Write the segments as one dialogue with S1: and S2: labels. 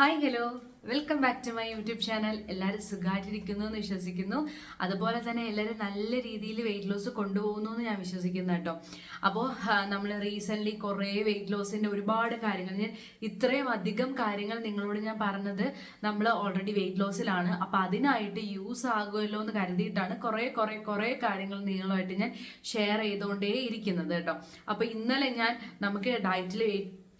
S1: Hi hello welcome back to my YouTube channel എല്ലാവരും സുഖമായിട്ടിരിക്കുന്നു എന്ന് വിശ്വസിക്കുന്നു. അതുപോലെ തന്നെ എല്ലാവരും നല്ല രീതിയിൽ വെയിറ്റ് ലോസ് കൊണ്ടുപോകുന്നു എന്ന് ഞാൻ വിശ്വസിക്കുന്നു കേട്ടോ. അപ്പോൾ നമ്മൾ റീസെന്റ്ലി കുറേ വെയിറ്റ് ലോസിന്റെ ഒരുപാട് കാര്യങ്ങൾ. ഞാൻ ഇത്രയും അധികം കാര്യങ്ങൾ നിങ്ങളോട് ഞാൻ പറഞ്ഞത് നമ്മൾ ഓൾറെഡി വെയിറ്റ് ലോസിലാണ് അപ്പോൾ അതിനായിട്ട് യൂസ് ആകുമല്ലോ എന്ന് കരുതിയിട്ടാണ് കുറേ കുറേ കുറേ കാര്യങ്ങൾ നിങ്ങളുമായിട്ട് ഞാൻ ഷെയർ ചെയ്തുകൊണ്ടേ ഇരിക്കുന്നത് കേട്ടോ. അപ്പോൾ ഇന്നലെ ഞാൻ നമുക്ക് ഡയറ്റിൽ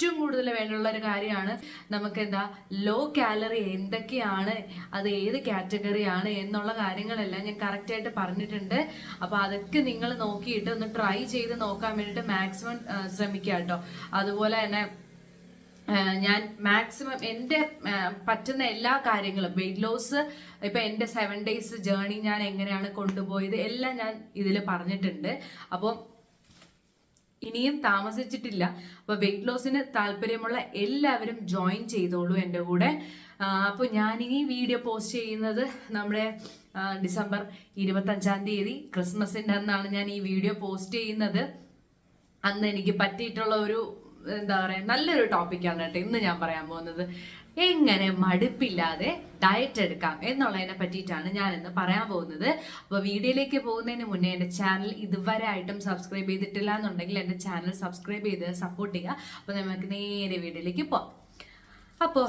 S1: ഏറ്റവും കൂടുതൽ വേണ്ടുള്ള ഒരു കാര്യമാണ് നമുക്ക് എന്താ ലോ കാലറി എന്തൊക്കെയാണ് അത് ഏത് കാറ്റഗറിയാണ് എന്നുള്ള കാര്യങ്ങളെല്ലാം ഞാൻ കറക്റ്റായിട്ട് പറഞ്ഞിട്ടുണ്ട്. അപ്പൊ അതൊക്കെ നിങ്ങൾ നോക്കിയിട്ട് ഒന്ന് ട്രൈ ചെയ്ത് നോക്കാൻ വേണ്ടിയിട്ട് മാക്സിമം ശ്രമിക്കുക കേട്ടോ. അതുപോലെ തന്നെ ഞാൻ മാക്സിമം എന്റെ പറ്റുന്ന എല്ലാ കാര്യങ്ങളും വെയിറ്റ് ലോസ് ഇപ്പൊ എന്റെ സെവൻ ഡേയ്സ് ജേർണി ഞാൻ എങ്ങനെയാണ് കൊണ്ടുപോയത് എല്ലാം ഞാൻ ഇതിൽ പറഞ്ഞിട്ടുണ്ട്. അപ്പോൾ ഇനിയും താമസിച്ചിട്ടില്ല. അപ്പോൾ വെയിറ്റ് ലോസിന് താല്പര്യമുള്ള എല്ലാവരും ജോയിൻ ചെയ്തോളൂ എന്റെ കൂടെ. അപ്പോൾ ഈ വീഡിയോ പോസ്റ്റ് ചെയ്യുന്നത് നമ്മുടെ ഡിസംബർ ഇരുപത്തഞ്ചാം തീയതി ക്രിസ്മസിന്റെ അന്നാണ് ഞാൻ ഈ വീഡിയോ പോസ്റ്റ് ചെയ്യുന്നത്. അന്ന് എനിക്ക് പറ്റിയിട്ടുള്ള ഒരു എന്താ പറയാ നല്ലൊരു ടോപ്പിക്കാണ് കേട്ടോ ഇന്ന് ഞാൻ പറയാൻ പോകുന്നത്. എങ്ങനെ മടുപ്പില്ലാതെ ഡയറ്റ് എടുക്കാം എന്നുള്ളതിനെ പറ്റിയിട്ടാണ് ഞാൻ ഇന്ന് പറയാൻ പോകുന്നത്. അപ്പോൾ വീഡിയോയിലേക്ക് പോകുന്നതിന് മുന്നേ എന്റെ ചാനൽ ഇതുവരെ ആയിട്ടും സബ്സ്ക്രൈബ് ചെയ്തിട്ടില്ല എന്നുണ്ടെങ്കിൽ എന്റെ ചാനൽ സബ്സ്ക്രൈബ് ചെയ്ത് സപ്പോർട്ട് ചെയ്യുക. അപ്പോൾ നമുക്ക് നേരെ വീഡിയോയിലേക്ക് പോവാം. അപ്പോൾ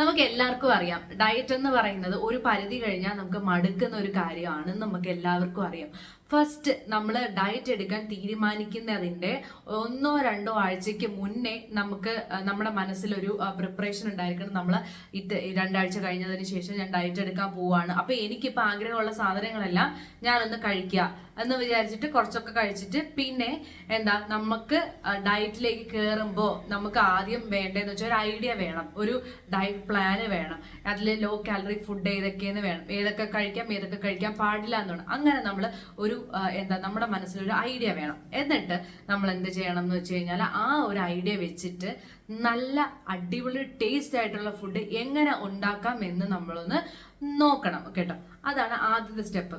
S1: നമുക്ക് എല്ലാവർക്കും അറിയാം ഡയറ്റ് എന്ന് പറയുന്നത് ഒരു പരിധി കഴിഞ്ഞാൽ നമുക്ക് മടുക്കുന്ന ഒരു കാര്യമാണ് നമുക്ക് എല്ലാവർക്കും അറിയാം. ഫസ്റ്റ് നമ്മൾ ഡയറ്റ് എടുക്കാൻ തീരുമാനിക്കുന്നതിന്റെ ഒന്നോ രണ്ടോ ആഴ്ചയ്ക്ക് മുന്നേ നമുക്ക് നമ്മുടെ മനസ്സിലൊരു പ്രിപ്പറേഷൻ ഉണ്ടായിരിക്കണം. നമ്മൾ ഇത് രണ്ടാഴ്ച കഴിഞ്ഞതിന് ശേഷം ഞാൻ ഡയറ്റ് എടുക്കാൻ പോവാണ്. അപ്പോൾ എനിക്കിപ്പോൾ ആഗ്രഹമുള്ള സാധനങ്ങളെല്ലാം ഞാനൊന്ന് കഴിക്കുക എന്ന് വിചാരിച്ചിട്ട് കുറച്ചൊക്കെ കഴിച്ചിട്ട് പിന്നെ എന്താ നമുക്ക് ഡയറ്റിലേക്ക് കയറുമ്പോൾ നമുക്ക് ആദ്യം വേണ്ടതെന്ന് വെച്ചാൽ ഒരു ഐഡിയ വേണം. ഒരു ഡയറ്റ് പ്ലാന് വേണം. അതിൽ ലോ കാലറി ഫുഡ് ഏതൊക്കെയെന്ന് വേണം. ഏതൊക്കെ കഴിക്കാം ഏതൊക്കെ കഴിക്കാൻ പാടില്ല എന്നാണ് അങ്ങനെ നമ്മൾ ഒരു എന്താ നമ്മുടെ മനസ്സിലൊരു ഐഡിയ വേണം. എന്നിട്ട് നമ്മൾ എന്ത് ചെയ്യണം എന്ന് വെച്ച് കഴിഞ്ഞാൽ ആ ഒരു ഐഡിയ വെച്ചിട്ട് നല്ല അടിപൊളി ടേസ്റ്റ് ആയിട്ടുള്ള ഫുഡ് എങ്ങനെ ഉണ്ടാക്കാം എന്ന് നമ്മളൊന്ന് നോക്കണം കേട്ടോ? അതാണ് ആദ്യത്തെ സ്റ്റെപ്പ്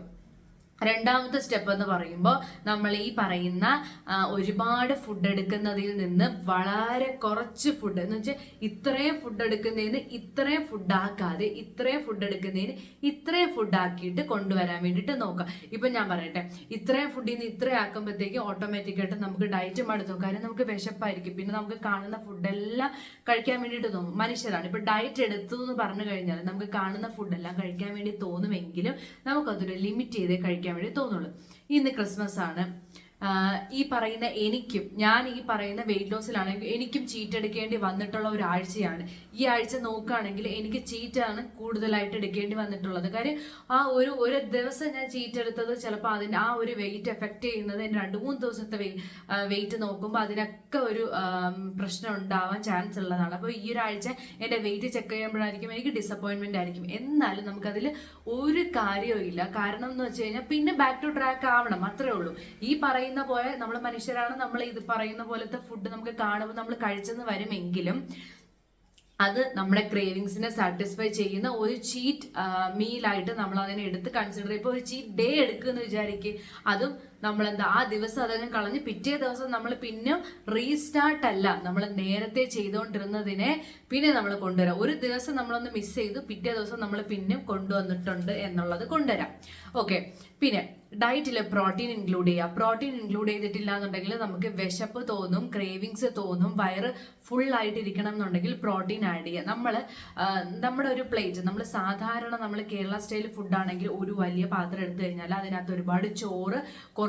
S1: രണ്ടാമത്തെ സ്റ്റെപ്പ് എന്ന് പറയുമ്പോൾ നമ്മൾ ഈ പറയുന്ന ഒരുപാട് ഫുഡ് എടുക്കുന്നതിൽ നിന്ന് വളരെ കുറച്ച് ഫുഡ് എന്ന് വെച്ചാൽ ഇത്രയും ഫുഡ് എടുക്കുന്നതിന് ഇത്രയും ഫുഡ് ആക്കാതെ ഇത്രയും ഫുഡ് എടുക്കുന്നതിന് ഇത്രയും ഫുഡ് ആക്കിയിട്ട് കൊണ്ടുവരാൻ വേണ്ടിയിട്ട് നോക്കാം ഇപ്പം ഞാൻ പറയട്ടെ ഇത്രയും ഫുഡിൽ നിന്ന് ഇത്രയും ആക്കുമ്പോഴത്തേക്ക് ഓട്ടോമാറ്റിക്കായിട്ട് നമുക്ക് ഡയറ്റ് മടുത്തു കാര്യം നമുക്ക് വിശപ്പായിരിക്കും. പിന്നെ നമുക്ക് കാണുന്ന ഫുഡെല്ലാം കഴിക്കാൻ വേണ്ടിയിട്ട് തോന്നും. മനുഷ്യരാണ്. ഇപ്പം ഡയറ്റ് എടുത്തു എന്ന് പറഞ്ഞു കഴിഞ്ഞാൽ നമുക്ക് കാണുന്ന ഫുഡെല്ലാം കഴിക്കാൻ വേണ്ടി തോന്നുമെങ്കിലും നമുക്കതൊരു ലിമിറ്റ് ചെയ്തേ കഴിക്കാൻ വേണ്ടി തോന്നുള്ളൂ. ഇന്ന് ക്രിസ്മസ് ആണ്. ഈ പറയുന്ന എനിക്കും ഞാൻ ഈ പറയുന്ന വെയിറ്റ് ലോസിലാണെങ്കിൽ എനിക്കും ചീറ്റ് എടുക്കേണ്ടി വന്നിട്ടുള്ള ഒരു ആഴ്ചയാണ് ഈ ആഴ്ച നോക്കുകയാണെങ്കിൽ എനിക്ക് ചീറ്റാണ് കൂടുതലായിട്ട് എടുക്കേണ്ടി വന്നിട്ടുള്ളത്. കാര്യം ആ ഒരു ഒരു ദിവസം ഞാൻ ചീറ്റ് എടുത്തത് ചിലപ്പോൾ അതിന് ആ ഒരു വെയിറ്റ് എഫക്റ്റ് ചെയ്യുന്നത് രണ്ട് മൂന്ന് ദിവസത്തെ വെയിറ്റ് നോക്കുമ്പോൾ അതിനൊക്കെ ഒരു പ്രശ്നം ഉണ്ടാവാൻ ചാൻസ് ഉള്ളതാണ്. അപ്പോൾ ഈ ഒരാഴ്ച എന്റെ വെയിറ്റ് ചെക്ക് ചെയ്യുമ്പോഴായിരിക്കും എനിക്ക് ഡിസപ്പോയിൻമെന്റ് ആയിരിക്കും. എന്നാലും നമുക്കതിൽ ഒരു കാര്യവും ഇല്ല കാരണം എന്ന് വെച്ച് കഴിഞ്ഞാൽ പിന്നെ ബാക്ക് ടു ട്രാക്ക് ആവണം അത്രേ ഉള്ളൂ. ഈ പറയുന്ന പോലെ നമ്മൾ മനുഷ്യരാണ് നമ്മൾ ഇത് പറയുന്ന പോലത്തെ ഫുഡ് നമുക്ക് കാണുമ്പോൾ നമ്മൾ കഴിച്ചെന്ന് വരുമെങ്കിലും അത് നമ്മുടെ ക്രേവിങ്സിനെ സാറ്റിസ്ഫൈ ചെയ്യുന്ന ഒരു ചീറ്റ് മീലായിട്ട് നമ്മൾ അതിനെ എടുത്ത് കൺസിഡർ ഇപ്പോൾ ഒരു ചീറ്റ് ഡേ എടുക്കുമെന്ന് വിചാരിക്കുക അതും നമ്മൾ എന്താ ആ ദിവസം അതങ്ങ് കളഞ്ഞ് പിറ്റേ ദിവസം നമ്മൾ പിന്നെ റീസ്റ്റാർട്ട് അല്ല. നമ്മൾ നേരത്തെ ചെയ്തുകൊണ്ടിരുന്നതിനെ പിന്നെ നമ്മൾ കൊണ്ടുവരാം. ഒരു ദിവസം നമ്മളൊന്ന് മിസ് ചെയ്തു പിറ്റേ ദിവസം നമ്മൾ പിന്നെ കൊണ്ടുവന്നിട്ടുണ്ട് എന്നുള്ളത് കൊണ്ടുവരാം. ഓക്കെ പിന്നെ ഡയറ്റിൽ പ്രോട്ടീൻ ഇൻക്ലൂഡ് ചെയ്യുക. പ്രോട്ടീൻ ഇൻക്ലൂഡ് ചെയ്തിട്ടില്ല എന്നുണ്ടെങ്കിൽ നമുക്ക് വിശപ്പ് തോന്നും ക്രേവിങ്സ് തോന്നും വയറ് ഫുൾ ആയിട്ടിരിക്കണം എന്നുണ്ടെങ്കിൽ പ്രോട്ടീൻ ആഡ് ചെയ്യുക. നമ്മൾ നമ്മുടെ ഒരു പ്ലേറ്റ് നമ്മൾ സാധാരണ നമ്മൾ കേരള സ്റ്റൈൽ ഫുഡാണെങ്കിൽ ഒരു വലിയ പാത്രം എടുത്തു കഴിഞ്ഞാൽ അതിനകത്ത് ഒരുപാട് ചോറ്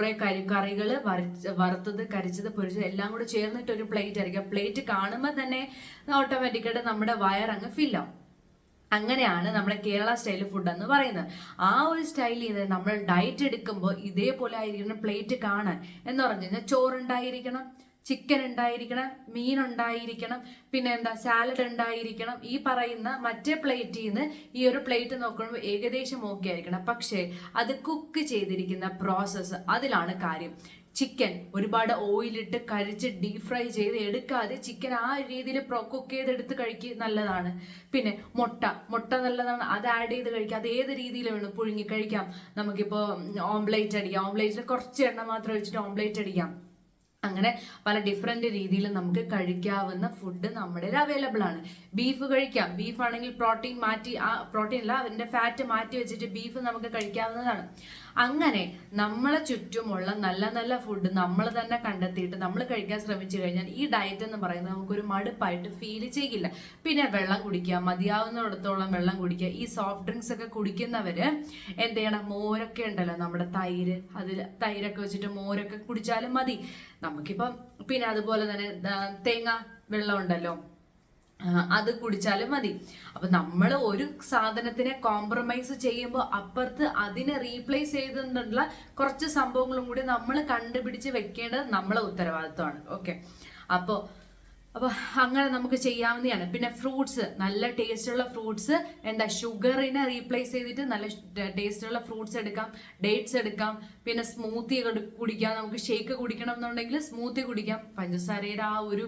S1: കുറേ കരി കറികൾ വറുത്തത് കരിച്ചത് പൊരിച്ചത് എല്ലാം കൂടെ ചേർന്നിട്ട് ഒരു പ്ലേറ്റ് ആയിരിക്കും പ്ലേറ്റ് കാണുമ്പോൾ തന്നെ ഓട്ടോമാറ്റിക്കായിട്ട് നമ്മുടെ വയറങ്ങ് ഫില്ലാവും അങ്ങനെയാണ് നമ്മുടെ കേരള സ്റ്റൈൽ ഫുഡ് എന്ന് പറയുന്നത്. ആ ഒരു സ്റ്റൈലിൽ നിന്ന് നമ്മൾ ഡയറ്റ് എടുക്കുമ്പോൾ ഇതേപോലെ ആയിരിക്കണം പ്ലേറ്റ് കാണാൻ എന്ന് പറഞ്ഞു കഴിഞ്ഞാൽ ചോറുണ്ടായിരിക്കണം. ചിക്കൻ ഉണ്ടായിരിക്കണം മീൻ ഉണ്ടായിരിക്കണം പിന്നെ എന്താ സാലഡ് ഉണ്ടായിരിക്കണം ഈ പറയുന്ന മറ്റേ പ്ലേറ്റിൽ നിന്ന് ഈ ഒരു പ്ലേറ്റ് നോക്കുമ്പോൾ ഏകദേശം ഓക്കെ ആയിരിക്കണം. പക്ഷേ അത് കുക്ക് ചെയ്തിരിക്കുന്ന പ്രോസസ്സ് അതിലാണ് കാര്യം. ചിക്കൻ ഒരുപാട് ഓയിലിട്ട് കരിച്ച് ഡീപ് ഫ്രൈ ചെയ്ത് എടുക്കാതെ ചിക്കൻ ആ രീതിയിൽ പ്രോ കുക്ക് ചെയ്തെടുത്ത് കഴിക്കുക നല്ലതാണ്. പിന്നെ മുട്ട മുട്ട നല്ലതാണ്. അത് ആഡ് ചെയ്ത് കഴിക്കാം അത് ഏത് രീതിയിൽ വേണം പുഴുങ്ങി കഴിക്കാം. നമുക്കിപ്പോൾ ഓംലേറ്റ് അടിക്കാം. ഓംലേറ്റിൽ കുറച്ച് എണ്ണ മാത്രം ഒഴിച്ചിട്ട് ഓംലേറ്റ് അടിക്കാം. അങ്ങനെ പല ഡിഫറെന്റ് രീതിയിൽ നമുക്ക് കഴിക്കാവുന്ന ഫുഡ് നമ്മുടെ അവൈലബിൾ ആണ്. ബീഫ് കഴിക്കാം. ബീഫ് ആണെങ്കിൽ പ്രോട്ടീൻ മാറ്റി ആ പ്രോട്ടീൻ അല്ല അതിന്റെ ഫാറ്റ് മാറ്റി വെച്ചിട്ട് ബീഫ് നമുക്ക് കഴിക്കാവുന്നതാണ്. അങ്ങനെ നമ്മളെ ചുറ്റുമുള്ള നല്ല നല്ല ഫുഡ് നമ്മൾ തന്നെ കണ്ടെത്തിയിട്ട് നമ്മൾ കഴിക്കാൻ ശ്രമിച്ചു കഴിഞ്ഞാൽ ഈ ഡയറ്റ് എന്ന് പറയുന്നത് നമുക്കൊരു മടുപ്പായിട്ട് ഫീൽ ചെയ്യില്ല. പിന്നെ വെള്ളം കുടിക്കുക മതിയാവുന്നിടത്തോളം വെള്ളം കുടിക്കുക. ഈ സോഫ്റ്റ് ഡ്രിങ്ക്സ് ഒക്കെ കുടിക്കുന്നവര് എന്ത് ചെയ്യണം? മോരൊക്കെ ഉണ്ടല്ലോ നമ്മുടെ തൈര്. അതിൽ തൈരൊക്കെ വെച്ചിട്ട് മോരൊക്കെ കുടിച്ചാലും മതി. നമുക്കിപ്പം പിന്നെ അതുപോലെ തന്നെ തേങ്ങ വെള്ളം ഉണ്ടല്ലോ. അത് കുടിച്ചാലും മതി. അപ്പൊ നമ്മൾ ഒരു സാധനത്തിനെ കോംപ്രമൈസ് ചെയ്യുമ്പോൾ അപ്പുറത്ത് അതിനെ റീപ്ലേസ് ചെയ്തിട്ടുള്ള കുറച്ച് സംഭവങ്ങളും കൂടി നമ്മൾ കണ്ടുപിടിച്ച് വെക്കേണ്ടത് നമ്മളെ ഉത്തരവാദിത്വമാണ്. ഓക്കെ അപ്പോൾ അപ്പോൾ അങ്ങനെ നമുക്ക് ചെയ്യാവുന്നതാണ്. പിന്നെ ഫ്രൂട്ട്സ് നല്ല ടേസ്റ്റുള്ള ഫ്രൂട്ട്സ് എന്താ ഷുഗറിനെ റീപ്ലേസ് ചെയ്തിട്ട് നല്ല ടേസ്റ്റുള്ള ഫ്രൂട്ട്സ് എടുക്കാം ഡേറ്റ്സ് എടുക്കാം പിന്നെ സ്മൂത്തി കുടിക്കാം നമുക്ക് ഷേക്ക് കുടിക്കണം എന്നുണ്ടെങ്കിൽ സ്മൂത്തി കുടിക്കാം. പഞ്ചസാരയുടെ ആ ഒരു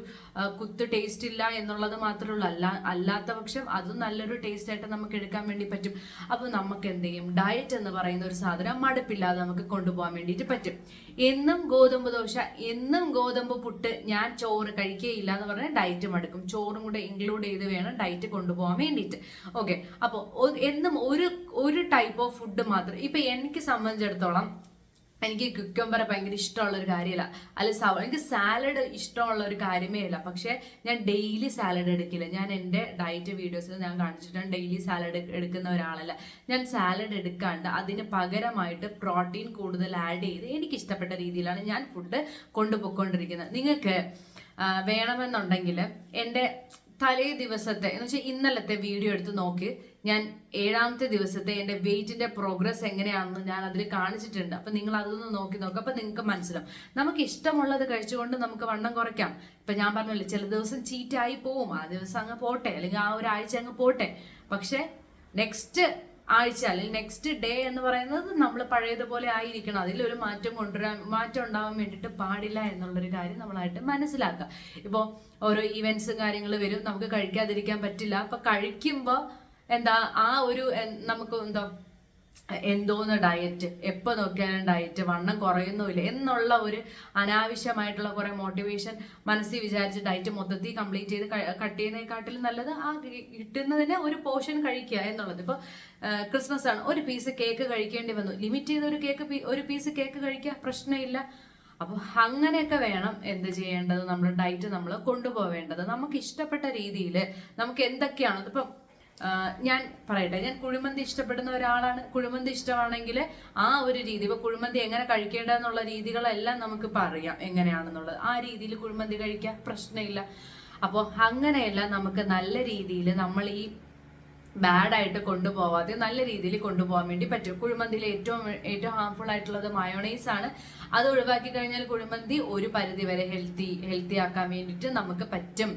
S1: കുത്ത് ടേസ്റ്റ് ഇല്ല എന്നുള്ളത് മാത്രമേ ഉള്ളൂ. അല്ല അല്ലാത്ത പക്ഷം അതും നല്ലൊരു ടേസ്റ്റ് ആയിട്ട് നമുക്ക് എടുക്കാൻ വേണ്ടി പറ്റും. അപ്പോൾ നമുക്ക് എന്ത് ചെയ്യും? ഡയറ്റ് എന്ന് പറയുന്ന ഒരു സാധനം മടുപ്പില്ലാതെ നമുക്ക് കൊണ്ടുപോകാൻ വേണ്ടിയിട്ട് പറ്റും. എന്നും ഗോതമ്പ് ദോശ എന്നും ഗോതമ്പ് പുട്ട് ഞാൻ ചോറ് കഴിക്കുകയില്ല എന്ന് പറഞ്ഞാൽ ഡയറ്റ് മടുക്കും ചോറും കൂടെ ഇൻക്ലൂഡ് ചെയ്ത് വേണം ഡയറ്റ് കൊണ്ടുപോകാൻ വേണ്ടിയിട്ട്. ഓക്കെ അപ്പോൾ എന്നും ഒരു ഒരു ടൈപ്പ് ഓഫ് ഫുഡ് മാത്രം. ഇപ്പൊ എനിക്ക് സംബന്ധിച്ചിടത്തോളം എനിക്ക് കുക്കമ്പർ ഭയങ്കര ഇഷ്ടമുള്ള ഒരു കാര്യമല്ല. അല്ല സവ എനിക്ക് സാലഡ് ഇഷ്ടമുള്ള ഒരു കാര്യമേ അല്ല. പക്ഷേ ഞാൻ ഡെയിലി സാലഡ് എടുക്കില്ല. ഞാൻ എന്റെ ഡയറ്റ് വീഡിയോസിൽ ഞാൻ കാണിച്ചിട്ടുണ്ട് ഡെയിലി സാലഡ് എടുക്കുന്ന ഒരാളല്ല. ഞാൻ സാലഡ് എടുക്കാണ്ട് അതിന് പകരമായിട്ട് പ്രോട്ടീൻ കൂടുതൽ ആഡ് ചെയ്ത് എനിക്ക് ഇഷ്ടപ്പെട്ട രീതിയിലാണ് ഞാൻ ഫുഡ് കൊണ്ടുപോയിക്കൊണ്ടിരിക്കുന്നത്. നിങ്ങൾക്ക് വേണമെന്നുണ്ടെങ്കിൽ എന്റെ തലേ ദിവസത്തെ എന്ന് വെച്ചാൽ ഇന്നലത്തെ വീഡിയോ എടുത്ത് നോക്കി. ഞാൻ ഏഴാമത്തെ ദിവസത്തെ എന്റെ വെയിറ്റിന്റെ പ്രോഗ്രസ് എങ്ങനെയാണെന്ന് ഞാൻ അതിൽ കാണിച്ചിട്ടുണ്ട്. അപ്പം നിങ്ങൾ അതൊന്ന് നോക്കി നോക്കുക അപ്പം നിങ്ങൾക്ക് മനസ്സിലാവും. നമുക്ക് ഇഷ്ടമുള്ളത് കഴിച്ചുകൊണ്ട് നമുക്ക് വണ്ണം കുറയ്ക്കാം. ഇപ്പം ഞാൻ പറഞ്ഞല്ലോ ചില ദിവസം ചീറ്റായി പോവും. ആ ദിവസം അങ്ങ് പോട്ടെ. അല്ലെങ്കിൽ ആ ഒരാഴ്ച അങ്ങ് പോട്ടെ. പക്ഷേ നെക്സ്റ്റ് ആഴ്ച അല്ലെങ്കിൽ നെക്സ്റ്റ് ഡേ എന്ന് പറയുന്നത് നമ്മൾ പഴയതുപോലെ ആയിരിക്കണം. അതിലൊരു മാറ്റം കൊണ്ടുവരാൻ മാറ്റം ഉണ്ടാവാൻ വേണ്ടിയിട്ട് പാടില്ല എന്നുള്ളൊരു കാര്യം നമ്മളായിട്ട് മനസ്സിലാക്കുക. ഇപ്പോൾ ഓരോ ഇവൻസും കാര്യങ്ങൾ വരും. നമുക്ക് കഴിക്കാതിരിക്കാൻ പറ്റില്ല. അപ്പം കഴിക്കുമ്പോൾ എന്താ ആ ഒരു നമുക്ക് എന്താ എന്തോന്ന് ഡയറ്റ് എപ്പോൾ നോക്കിയാലും ഡയറ്റ് വണ്ണം കുറയുന്നുമില്ല. എന്നുള്ള ഒരു അനാവശ്യമായിട്ടുള്ള കുറേ മോട്ടിവേഷൻ മനസ്സിൽ വിചാരിച്ച് ഡയറ്റ് മൊത്തത്തിൽ കംപ്ലീറ്റ് ചെയ്ത് കട്ട് ചെയ്യുന്നതിനെക്കാട്ടിലും നല്ലത് ആ കിട്ടുന്നതിന് ഒരു പോർഷൻ കഴിക്കുക എന്നുള്ളത്. ഇപ്പോൾ ക്രിസ്മസ് ആണ്. ഒരു പീസ് കേക്ക് കഴിക്കേണ്ടി വന്നു. ലിമിറ്റ് ചെയ്ത ഒരു കേക്ക് ഒരു പീസ് കേക്ക് കഴിക്കുക പ്രശ്നമില്ല. അപ്പോൾ അങ്ങനെയൊക്കെ വേണം എന്ത് ചെയ്യേണ്ടത്? നമ്മൾ ഡയറ്റ് നമ്മൾ കൊണ്ടുപോവേണ്ടത്. നമുക്ക് ഇഷ്ടപ്പെട്ട രീതിയിൽ നമുക്ക് എന്തൊക്കെയാണോ ഇപ്പം ഞാൻ പറയട്ടെ ഞാൻ കുഴിമന്തി ഇഷ്ടപ്പെടുന്ന ഒരാളാണ്. കുഴിമന്തി ഇഷ്ടമാണെങ്കിൽ ആ ഒരു രീതി ഇപ്പൊ കുഴിമന്തി എങ്ങനെ കഴിക്കേണ്ടതെന്നുള്ള രീതികളെല്ലാം നമുക്ക് പറയാം എങ്ങനെയാണെന്നുള്ളത്. ആ രീതിയിൽ കുഴിമന്തി കഴിക്കാം പ്രശ്നമില്ല. അപ്പോൾ അങ്ങനെയെല്ലാം നമുക്ക് നല്ല രീതിയിൽ നമ്മൾ ഈ ബാഡ് ആയിട്ട് കൊണ്ടുപോവാതെ നല്ല രീതിയിൽ കൊണ്ടുപോകാൻ വേണ്ടി പറ്റും. കുഴിമന്തിയിൽ ഏറ്റവും ഏറ്റവും ഹാർംഫുൾ ആയിട്ടുള്ളത് മയോണൈസ് ആണ്. അത് ഒഴിവാക്കി കഴിഞ്ഞാൽ കുഴിമന്തി ഒരു പരിധി വരെ ഹെൽത്തി ഹെൽത്തി ആക്കാൻ വേണ്ടിയിട്ട് നമുക്ക് പറ്റും.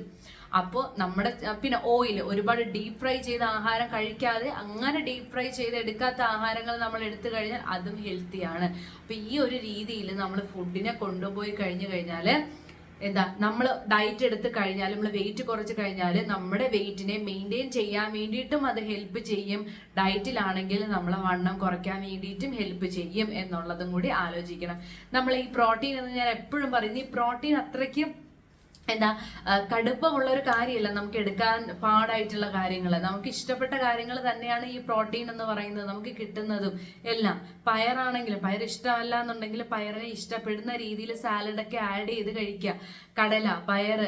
S1: അപ്പോൾ നമ്മുടെ പിന്നെ ഓയിൽ ഒരുപാട് ഡീപ് ഫ്രൈ ചെയ്ത ആഹാരം കഴിക്കാതെ അങ്ങനെ ഡീപ് ഫ്രൈ ചെയ്ത് എടുക്കാത്ത ആഹാരങ്ങൾ നമ്മൾ എടുത്തു കഴിഞ്ഞാൽ അതും ഹെൽത്തിയാണ് അപ്പൊ ഈ ഒരു രീതിയിൽ നമ്മൾ ഫുഡിനെ കൊണ്ടുപോയി കഴിഞ്ഞു കഴിഞ്ഞാൽ എന്താ നമ്മൾ ഡയറ്റ് എടുത്ത് കഴിഞ്ഞാൽ നമ്മൾ വെയിറ്റ് കുറച്ച് കഴിഞ്ഞാൽ നമ്മുടെ വെയിറ്റിനെ മെയിന്റെയിൻ ചെയ്യാൻ വേണ്ടിയിട്ടും അത് ഹെൽപ്പ് ചെയ്യും. ഡയറ്റിലാണെങ്കിൽ നമ്മളെ വണ്ണം കുറയ്ക്കാൻ വേണ്ടിയിട്ടും ഹെൽപ്പ് ചെയ്യും എന്നുള്ളതും കൂടി ആലോചിക്കണം. നമ്മൾ ഈ പ്രോട്ടീൻ എന്ന് ഞാൻ എപ്പോഴും പറയുന്നു ഈ പ്രോട്ടീൻ അത്രയ്ക്കും എന്താ കടുപ്പമുള്ള ഒരു കാര്യമല്ല നമുക്ക് എടുക്കാൻ പാടായിട്ടുള്ള കാര്യങ്ങൾ. നമുക്ക് ഇഷ്ടപ്പെട്ട കാര്യങ്ങൾ തന്നെയാണ് ഈ പ്രോട്ടീൻ എന്ന് പറയുന്നത് നമുക്ക് കിട്ടുന്നതും എല്ലാം. പയറാണെങ്കിലും പയർ ഇഷ്ടമല്ല എന്നുണ്ടെങ്കിൽ പയറിനെ ഇഷ്ടപ്പെടുന്ന രീതിയിൽ സാലഡൊക്കെ ആഡ് ചെയ്ത് കഴിക്കുക. കടല പയർ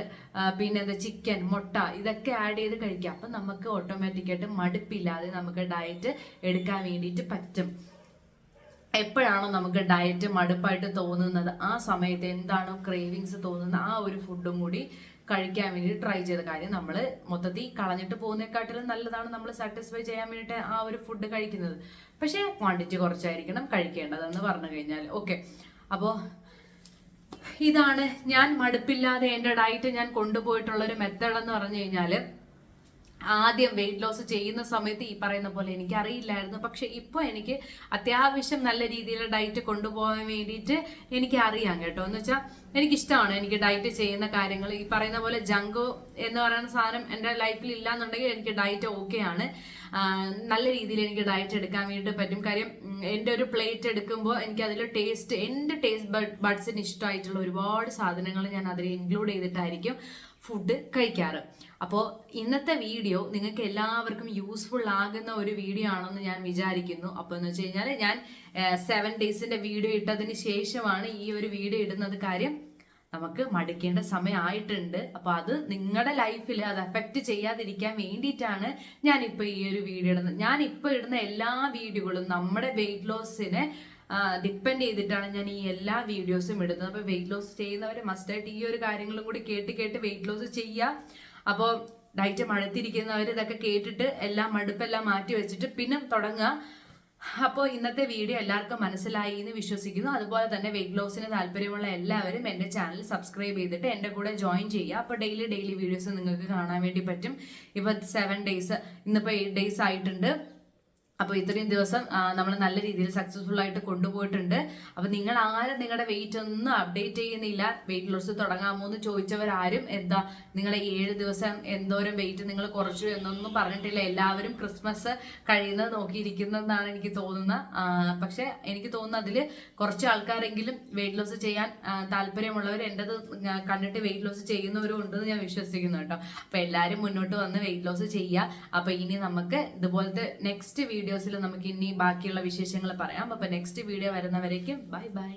S1: പിന്നെ എന്താ ചിക്കൻ മുട്ട ഇതൊക്കെ ആഡ് ചെയ്ത് കഴിക്കുക. അപ്പം നമുക്ക് ഓട്ടോമാറ്റിക്കായിട്ട് മടുപ്പില്ലാതെ നമുക്ക് ഡയറ്റ് എടുക്കാൻ വേണ്ടിയിട്ട് പറ്റും. എപ്പോഴാണോ നമുക്ക് ഡയറ്റ് മടുപ്പായിട്ട് തോന്നുന്നത് ആ സമയത്ത് എന്താണോ ക്രേവിങ്സ് തോന്നുന്നത് ആ ഒരു ഫുഡും കൂടി കഴിക്കാൻ വേണ്ടി ട്രൈ ചെയ്ത കാര്യം നമ്മൾ മൊത്തത്തിൽ കളഞ്ഞിട്ട് പോകുന്നതിനെക്കാട്ടിലും നല്ലതാണ് നമ്മൾ സാറ്റിസ്ഫൈ ചെയ്യാൻ വേണ്ടിയിട്ട് ആ ഒരു ഫുഡ് കഴിക്കുന്നത്. പക്ഷേ ക്വാണ്ടിറ്റി കുറച്ചായിരിക്കണം കഴിക്കേണ്ടതെന്ന് പറഞ്ഞു കഴിഞ്ഞാൽ. ഓക്കെ അപ്പോൾ ഇതാണ് ഞാൻ മടുപ്പില്ലാതെ എന്റെ ഡയറ്റ് ഞാൻ കൊണ്ടുപോയിട്ടുള്ള ഒരു മെത്തേഡ് എന്ന് പറഞ്ഞു കഴിഞ്ഞാൽ ആദ്യം വെയിറ്റ് ലോസ് ചെയ്യുന്ന സമയത്ത് ഈ പറയുന്ന പോലെ എനിക്ക് അറിയില്ലായിരുന്നു പക്ഷെ ഇപ്പോൾ എനിക്ക് അത്യാവശ്യം നല്ല രീതിയിലുള്ള ഡയറ്റ് കൊണ്ടുപോകാൻ വേണ്ടിയിട്ട് എനിക്ക് അറിയാം കേട്ടോ. എന്ന് വെച്ചാൽ എനിക്കിഷ്ടമാണ് എനിക്ക് ഡയറ്റ് ചെയ്യുന്ന കാര്യങ്ങൾ. ഈ പറയുന്ന പോലെ ജങ്കോ എന്ന് പറയുന്ന സാധനം എന്റെ ലൈഫിൽ ഇല്ലാന്നുണ്ടെങ്കിൽ എനിക്ക് ഡയറ്റ് ഓക്കെ ആണ്. നല്ല രീതിയിൽ എനിക്ക് ഡയറ്റ് എടുക്കാൻ വേണ്ടിയിട്ട് പറ്റും. കാര്യം എന്റെ ഒരു പ്ലേറ്റ് എടുക്കുമ്പോൾ എനിക്ക് അതിൽ ടേസ്റ്റ് എന്റെ ടേസ്റ്റ് ബഡ്സിന് ഇഷ്ടമായിട്ടുള്ള ഒരുപാട് സാധനങ്ങൾ ഞാൻ അതിൽ ഇൻക്ലൂഡ് ചെയ്തിട്ടായിരിക്കും. ഫുഡ് കഴിക്കാറ്. അപ്പോൾ ഇന്നത്തെ വീഡിയോ നിങ്ങൾക്ക് എല്ലാവർക്കും യൂസ്ഫുൾ ആകുന്ന ഒരു വീഡിയോ ആണെന്ന് ഞാൻ വിചാരിക്കുന്നു. അപ്പോൾ എന്ന് വെച്ച് കഴിഞ്ഞാൽ ഞാൻ സെവൻ ഡേയ്സിന്റെ വീഡിയോ ഇട്ടതിന് ശേഷമാണ് ഈ ഒരു വീഡിയോ ഇടുന്നത് കാര്യം നമുക്ക് മടുക്കേണ്ട സമയമായിട്ടുണ്ട്. അപ്പോൾ അത് നിങ്ങളുടെ ലൈഫിൽ അത് എഫക്റ്റ് ചെയ്യാതിരിക്കാൻ വേണ്ടിയിട്ടാണ് ഞാൻ ഞാനിപ്പോൾ ഈ ഒരു വീഡിയോ ഇടുന്നത്. ഞാൻ ഇപ്പൊ ഇടുന്ന എല്ലാ വീഡിയോകളും നമ്മുടെ വെയിറ്റ് ലോസിനെ ഡിപ്പെൻഡ് ചെയ്തിട്ടാണ് ഞാൻ ഈ എല്ലാ വീഡിയോസും ഇടുന്നത്. അപ്പോൾ വെയിറ്റ് ലോസ് ചെയ്യുന്നവർ മസ്റ്റായിട്ട് ഈ ഒരു കാര്യങ്ങളും കൂടി കേട്ട് കേട്ട് വെയിറ്റ് ലോസ് ചെയ്യുക അപ്പോൾ ഡയറ്റ് മടുത്തിരിക്കുന്നവർ ഇതൊക്കെ കേട്ടിട്ട് എല്ലാം മടുപ്പെല്ലാം മാറ്റി വെച്ചിട്ട് പിന്നെ തുടങ്ങുക അപ്പോൾ ഇന്നത്തെ വീഡിയോ എല്ലാവർക്കും മനസ്സിലായി എന്ന് വിശ്വസിക്കുന്നു. അതുപോലെ തന്നെ വെയിറ്റ് ലോസിന് താല്പര്യമുള്ള എല്ലാവരും എന്റെ ചാനൽ സബ്സ്ക്രൈബ് ചെയ്തിട്ട് എന്റെ കൂടെ ജോയിൻ ചെയ്യുക. അപ്പോൾ ഡെയിലി ഡെയിലി വീഡിയോസ് നിങ്ങൾക്ക് കാണാൻ വേണ്ടി പറ്റും. ഇപ്പോൾ സെവൻ ഡേയ്സ് ഇന്നിപ്പോൾ എയ്റ്റ് ഡേയ്സ് ആയിട്ടുണ്ട്. അപ്പോൾ ഇത്രയും ദിവസം നമ്മൾ നല്ല രീതിയിൽ സക്സസ്ഫുൾ ആയിട്ട് കൊണ്ടുപോയിട്ടുണ്ട്. അപ്പോൾ നിങ്ങൾ ആരും നിങ്ങളുടെ വെയിറ്റ് ഒന്നും അപ്ഡേറ്റ് ചെയ്യുന്നില്ല. വെയിറ്റ് ലോസ് തുടങ്ങാമോ എന്ന് ചോദിച്ചവരാരും എന്താ നിങ്ങളെ ഏഴ് ദിവസം എന്തോരം വെയിറ്റ് നിങ്ങൾ കുറച്ചു എന്നൊന്നും പറഞ്ഞിട്ടില്ല. എല്ലാവരും ക്രിസ്മസ് കഴിയുന്നത് നോക്കിയിരിക്കുന്നതെന്നാണ് എനിക്ക് തോന്നുന്നത് പക്ഷെ എനിക്ക് തോന്നുന്നു അതിൽ കുറച്ച് ആൾക്കാരെങ്കിലും വെയിറ്റ് ലോസ് ചെയ്യാൻ താല്പര്യമുള്ളവർ എന്റെത് കണ്ടിട്ട് വെയിറ്റ് ലോസ് ചെയ്യുന്നവരും ഉണ്ടെന്ന് ഞാൻ വിശ്വസിക്കുന്നു കേട്ടോ. അപ്പോൾ എല്ലാവരും മുന്നോട്ട് വന്ന് വെയിറ്റ് ലോസ് ചെയ്യുക അപ്പോൾ ഇനി നമുക്ക് ഇതുപോലത്തെ നെക്സ്റ്റ് വീഡിയോസിൽ നമുക്ക് ഇനി ബാക്കിയുള്ള വിശേഷങ്ങൾ പറയാം. അപ്പോൾ നെക്സ്റ്റ് വീഡിയോ വരുന്നവരേക്കും ബൈ ബൈ